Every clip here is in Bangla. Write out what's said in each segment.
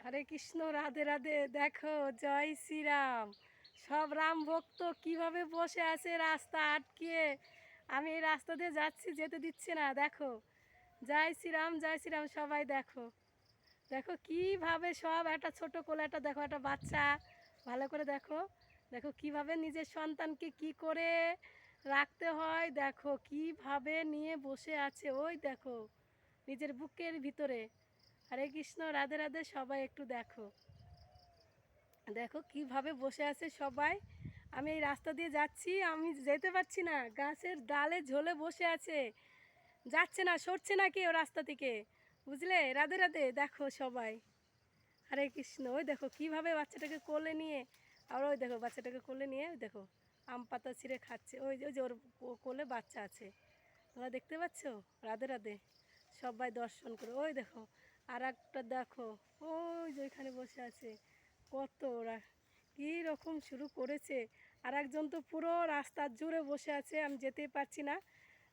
হরে কৃষ্ণ, রাধে রাধে। দেখো, জয় শ্রীরাম। সব রাম ভক্ত কীভাবে বসে আছে রাস্তা আটকিয়ে? আমি এই রাস্তা দিয়ে যাচ্ছি, যেতে দিচ্ছে না। দেখো, জয় শ্রীরাম জয় শ্রীরাম, সবাই দেখো। দেখো, কীভাবে সব একটা ছোট কোলে একটা, দেখো, একটা বাচ্চা। ভালো করে দেখো। দেখো, কীভাবে নিজের সন্তানকে কি করে রাখতে হয়? দেখো, কীভাবে নিয়ে বসে আছে? ওই দেখো, নিজের বুকের ভিতরে। হরে কৃষ্ণ, রাধে রাধে, সবাই একটু দেখো। দেখো কীভাবে বসে আছে সবাই। আমি এই রাস্তা দিয়ে যাচ্ছি, আমি যেতে পারছি না। গাছের ডালে ঝোলে বসে আছে। যাচ্ছে না, সরছে না কেউ রাস্তা থেকে? বুঝলে? রাধে রাধে, দেখো সবাই। হরে কৃষ্ণ, ওই দেখো কীভাবে বাচ্চাটাকে কোলে নিয়ে, আর ওই দেখো বাচ্চাটাকে কোলে নিয়ে, ওই দেখো আম পাতা ছিঁড়ে খাচ্ছে। ওই যে ওর কো- কোলে বাচ্চা আছে। তোমরা দেখতে পাচ্ছ? রাধে রাধে, সবাই দর্শন করে। ওই দেখো আর একটা দেখো। ওই যে ওইখানে বসে আছে। কত ওরা। কী রকম শুরু করেছে। আর একজন তো পুরো রাস্তার জুড়ে বসে আছে। আমি যেতেই পারছি না।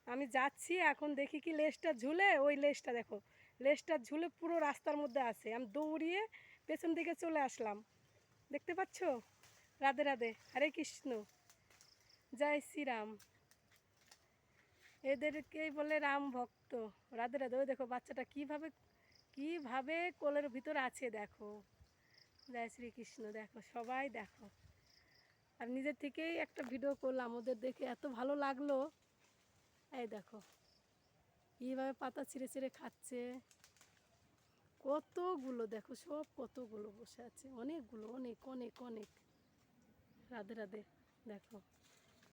আমি যাচ্ছি, এখন দেখি কি লেজটা ঝুলে, ওই লেজটা দেখো। লেজটা ঝুলে পুরো রাস্তার মধ্যে আছে। আমি দৌড়িয়ে পেছন দিকে চলে আসলাম। দেখতে পাচ্ছ? রাধে রাধে। হরে কৃষ্ণ। জয় শ্রীরাম। এদেরকেই বলে রাম ভক্ত। রাধে রাধে। ওই দেখো, বাচ্চাটা কীভাবে কীভাবে কোলের ভিতর আছে দেখো। জয় শ্রীকৃষ্ণ, দেখো, সবাই দেখো। আর নিজের থেকেই একটা ভিডিও করলাম, ওদের দেখে এত ভালো লাগল। এই দেখো, কীভাবে পাতা ছিঁড়ে ছিঁড়ে খাচ্ছে। কতগুলো, দেখো, সব কতগুলো বসে আছে। অনেকগুলো, অনেক অনেক অনেক। রাধে রাধে, দেখো।